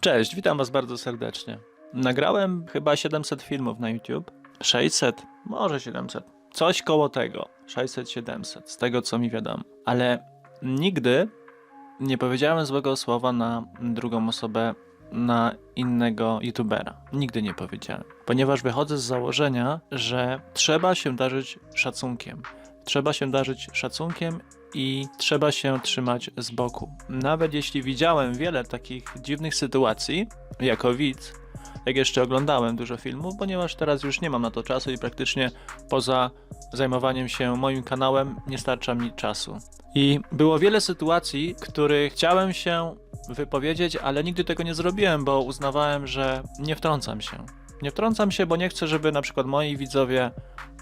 Cześć, witam Was bardzo serdecznie. Nagrałem chyba 700 filmów na YouTube. 600, może 700. Coś koło tego. 600-700, z tego co mi wiadomo. Ale nigdy nie powiedziałem złego słowa na drugą osobę, na innego YouTubera. Nigdy nie powiedziałem. Ponieważ wychodzę z założenia, że trzeba się darzyć szacunkiem. Trzeba się darzyć szacunkiem i trzeba się trzymać z boku. Nawet jeśli widziałem wiele takich dziwnych sytuacji, jako widz, jak jeszcze oglądałem dużo filmów, ponieważ teraz już nie mam na to czasu i praktycznie poza zajmowaniem się moim kanałem nie starcza mi czasu. I było wiele sytuacji, których chciałem się wypowiedzieć, ale nigdy tego nie zrobiłem, bo uznawałem, że nie wtrącam się. Nie wtrącam się, bo nie chcę, żeby na przykład moi widzowie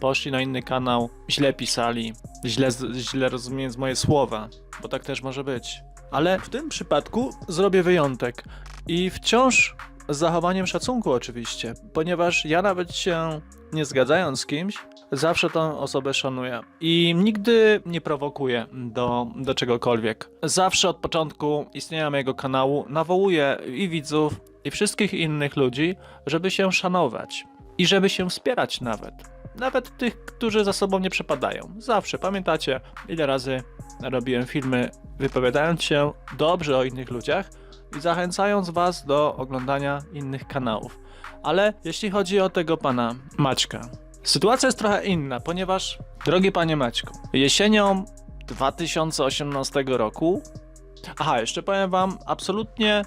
poszli na inny kanał, źle pisali, źle, źle rozumiejąc moje słowa, bo tak też może być. Ale w tym przypadku zrobię wyjątek i wciąż z zachowaniem szacunku oczywiście, ponieważ ja nawet się nie zgadzając z kimś, zawsze tą osobę szanuję i nigdy nie prowokuję do, do czegokolwiek. Zawsze od początku istnienia mojego kanału nawołuję i widzów, i wszystkich innych ludzi, żeby się szanować i żeby się wspierać nawet. Nawet tych, którzy za sobą nie przepadają. Zawsze pamiętacie, ile razy robiłem filmy wypowiadając się dobrze o innych ludziach i zachęcając Was do oglądania innych kanałów. Ale jeśli chodzi o tego pana Maćka, sytuacja jest trochę inna, ponieważ, drogi panie Maćku, jesienią 2018 roku, aha, jeszcze powiem Wam, absolutnie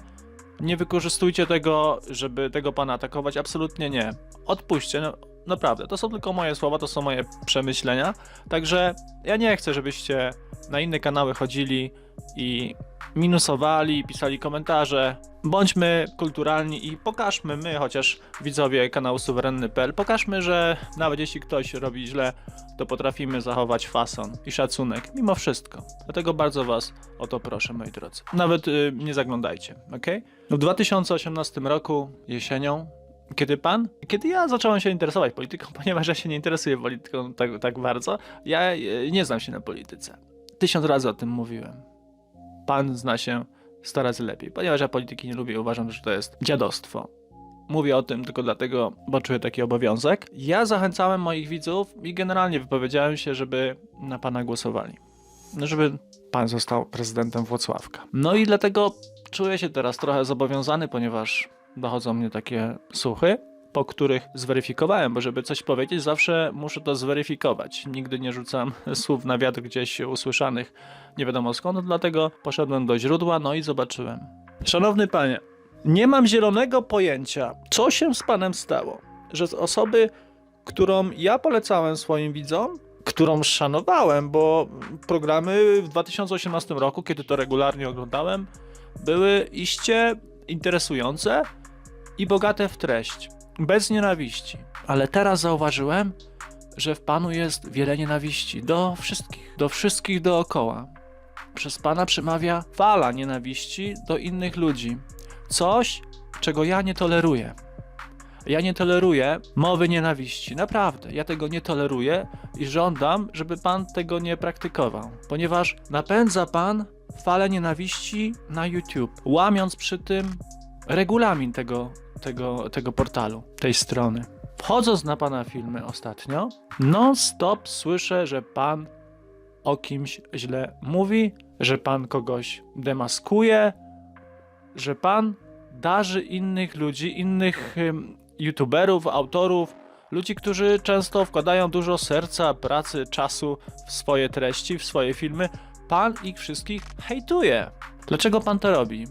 nie wykorzystujcie tego, żeby tego pana atakować, absolutnie nie. Odpuśćcie, no, naprawdę, to są tylko moje słowa, to są moje przemyślenia, także ja nie chcę, żebyście na inne kanały chodzili i minusowali, pisali komentarze. Bądźmy kulturalni i pokażmy my, chociaż widzowie kanału suwerenny.pl, pokażmy, że nawet jeśli ktoś robi źle, to potrafimy zachować fason i szacunek, mimo wszystko. Dlatego bardzo was o to proszę, moi drodzy. Nawet y, nie zaglądajcie, ok? W 2018 roku, jesienią, kiedy pan, kiedy ja zacząłem się interesować polityką, ponieważ ja się nie interesuję polityką tak, tak bardzo, ja y, nie znam się na polityce. Tysiąc razy o tym mówiłem. Pan zna się 100 razy lepiej, ponieważ ja polityki nie lubię, uważam, że to jest dziadostwo. Mówię o tym tylko dlatego, bo czuję taki obowiązek. Ja zachęcałem moich widzów i generalnie wypowiedziałem się, żeby na pana głosowali. No, Żeby pan został prezydentem Włocławka. No i dlatego czuję się teraz trochę zobowiązany, ponieważ dochodzą mnie takie słuchy, po których zweryfikowałem, bo żeby coś powiedzieć, zawsze muszę to zweryfikować. Nigdy nie rzucam słów na wiatr gdzieś usłyszanych nie wiadomo skąd, dlatego poszedłem do źródła, no i zobaczyłem. Szanowny panie, nie mam zielonego pojęcia, co się z panem stało, że z osoby, którą ja polecałem swoim widzom, którą szanowałem, bo programy w 2018 roku, kiedy to regularnie oglądałem, były iście interesujące i bogate w treść, bez nienawiści. Ale teraz zauważyłem, że w panu jest wiele nienawiści do wszystkich, do wszystkich dookoła. Przez pana przemawia fala nienawiści do innych ludzi. Coś, czego ja nie toleruję. Ja nie toleruję mowy nienawiści. Naprawdę, ja tego nie toleruję i żądam, żeby pan tego nie praktykował, ponieważ napędza pan falę nienawiści na YouTube, łamiąc przy tym regulamin tego, tego, tego portalu, tej strony. Wchodząc na pana filmy ostatnio, non-stop słyszę, że pan o kimś źle mówi, że pan kogoś demaskuje, że pan darzy innych ludzi, innych youtuberów, autorów, ludzi, którzy często wkładają dużo serca, pracy, czasu w swoje treści, w swoje filmy. Pan ich wszystkich hejtuje. Dlaczego pan to robi?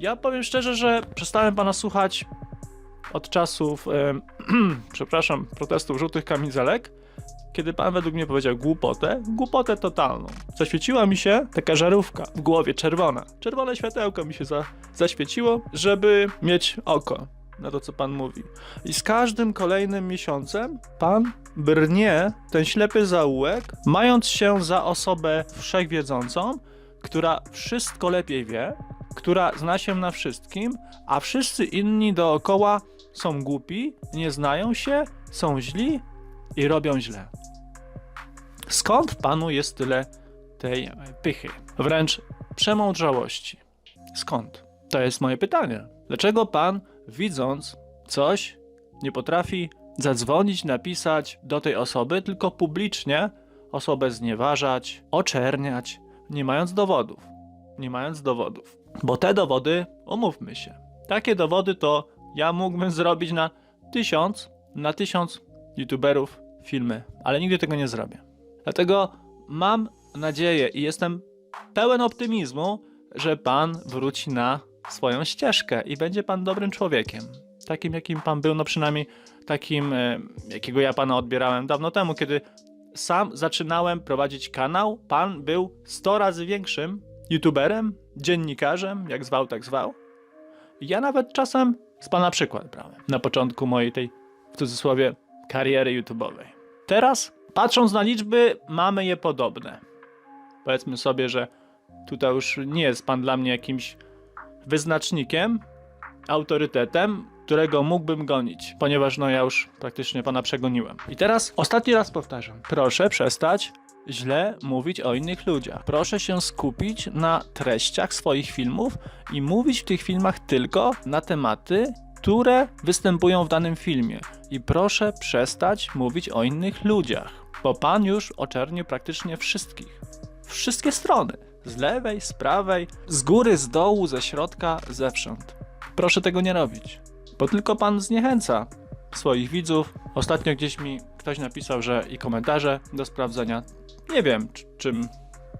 Ja powiem szczerze, że przestałem pana słuchać od czasów, em, przepraszam, protestów żółtych kamizelek, kiedy pan według mnie powiedział głupotę, głupotę totalną. Zaświeciła mi się taka żarówka w głowie, czerwona. Czerwone światełko mi się za, zaświeciło, żeby mieć oko na to, co pan mówi. I z każdym kolejnym miesiącem pan brnie ten ślepy zaułek, mając się za osobę wszechwiedzącą, która wszystko lepiej wie, która zna się na wszystkim, a wszyscy inni dookoła są głupi, nie znają się, są źli i robią źle. Skąd w panu jest tyle tej pychy, wręcz przemądrzałości? Skąd? To jest moje pytanie. Dlaczego pan, widząc coś, nie potrafi zadzwonić, napisać do tej osoby, tylko publicznie osobę znieważać, oczerniać, nie mając dowodów? Nie mając dowodów. Bo te dowody, umówmy się, takie dowody to ja mógłbym zrobić na tysiąc, na tysiąc youtuberów filmy, ale nigdy tego nie zrobię. Dlatego mam nadzieję i jestem pełen optymizmu, że pan wróci na swoją ścieżkę i będzie pan dobrym człowiekiem. Takim, jakim pan był, no przynajmniej takim, e, jakiego ja pana odbierałem dawno temu, kiedy sam zaczynałem prowadzić kanał. Pan był 100 razy większym youtuberem, dziennikarzem, jak zwał, tak zwał. Ja nawet czasem z pana przykład brałem na początku mojej tej, w cudzysłowie, kariery YouTube'owej. Teraz, patrząc na liczby, mamy je podobne. Powiedzmy sobie, że tutaj już nie jest pan dla mnie jakimś wyznacznikiem, autorytetem, którego mógłbym gonić, ponieważ no ja już praktycznie pana przegoniłem. I teraz ostatni raz powtarzam. Proszę przestać źle mówić o innych ludziach. Proszę się skupić na treściach swoich filmów i mówić w tych filmach tylko na tematy, które występują w danym filmie. I proszę przestać mówić o innych ludziach, bo pan już oczernił praktycznie wszystkich. Wszystkie strony. Z lewej, z prawej, z góry, z dołu, ze środka, zewsząd. Proszę tego nie robić, bo tylko pan zniechęca swoich widzów. Ostatnio gdzieś mi ktoś napisał, że i komentarze do sprawdzenia. Nie wiem, czy- czym,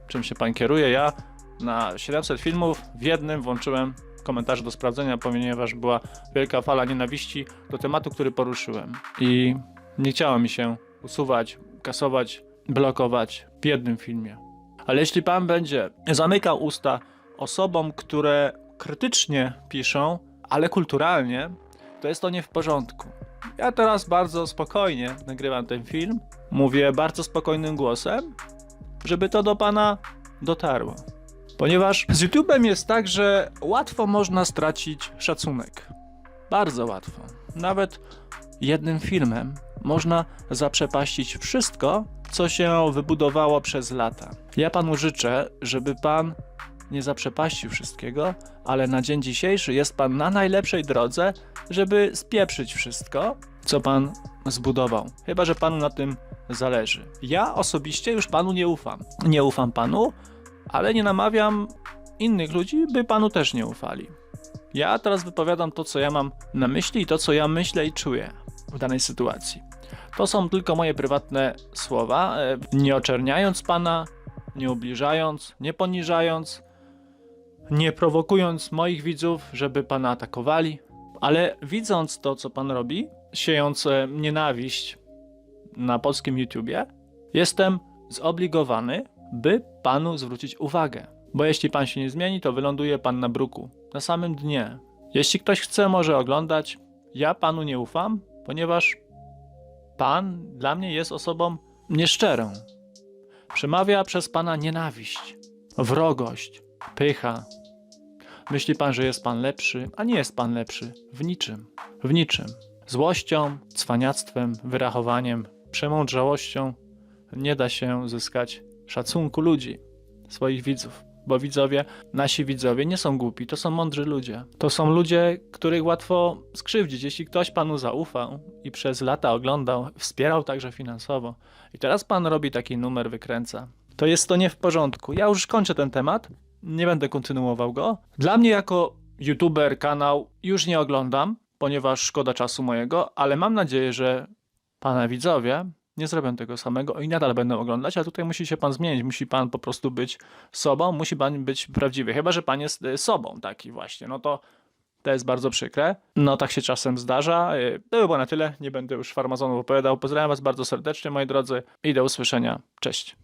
czym się pan kieruje. Ja na 700 filmów w jednym włączyłem komentarze do sprawdzenia, ponieważ była wielka fala nienawiści do tematu, który poruszyłem. I nie chciało mi się usuwać, kasować, blokować w jednym filmie. Ale jeśli pan będzie zamykał usta osobom, które krytycznie piszą, ale kulturalnie, to jest to nie w porządku. Ja teraz bardzo spokojnie nagrywam ten film, mówię bardzo spokojnym głosem, żeby to do pana dotarło. Ponieważ z YouTube'em jest tak, że łatwo można stracić szacunek. Bardzo łatwo. Nawet jednym filmem można zaprzepaścić wszystko, co się wybudowało przez lata. Ja panu życzę, żeby pan nie zaprzepaścił wszystkiego, ale na dzień dzisiejszy jest pan na najlepszej drodze, żeby spieprzyć wszystko, co pan zbudował. Chyba, że panu na tym zależy. Ja osobiście już panu nie ufam. Nie ufam panu, ale nie namawiam innych ludzi, by panu też nie ufali. Ja teraz wypowiadam to, co ja mam na myśli i to, co ja myślę i czuję w danej sytuacji. To są tylko moje prywatne słowa, e, nie oczerniając pana, nie ubliżając, nie poniżając, nie prowokując moich widzów, żeby pana atakowali, ale widząc to, co pan robi, siejąc e, nienawiść na polskim YouTubie, jestem zobligowany, by panu zwrócić uwagę. Bo jeśli pan się nie zmieni, to wyląduje pan na bruku, na samym dnie. Jeśli ktoś chce, może oglądać. Ja panu nie ufam, ponieważ pan dla mnie jest osobą nieszczerą. Przemawia przez pana nienawiść, wrogość, pycha. Myśli pan, że jest pan lepszy, a nie jest pan lepszy w niczym. W niczym. Złością, cwaniactwem, wyrachowaniem, przemądrzałością nie da się zyskać szacunku ludzi, swoich widzów. Bo widzowie, nasi widzowie nie są głupi, to są mądrzy ludzie. To są ludzie, których łatwo skrzywdzić. Jeśli ktoś panu zaufał i przez lata oglądał, wspierał także finansowo, i teraz pan robi taki numer, wykręca, to jest to nie w porządku. Ja już kończę ten temat, nie będę kontynuował go. Dla mnie, jako youtuber, kanał już nie oglądam, ponieważ szkoda czasu mojego, ale mam nadzieję, że pana widzowie nie zrobią tego samego i nadal będą oglądać, a tutaj musi się pan zmienić, musi pan po prostu być sobą, musi pan być prawdziwy, chyba, że pan jest y, sobą taki właśnie, no to to jest bardzo przykre. No tak się czasem zdarza. Y, To by było na tyle, nie będę już farmazonów opowiadał. Pozdrawiam was bardzo serdecznie, moi drodzy i do usłyszenia. Cześć.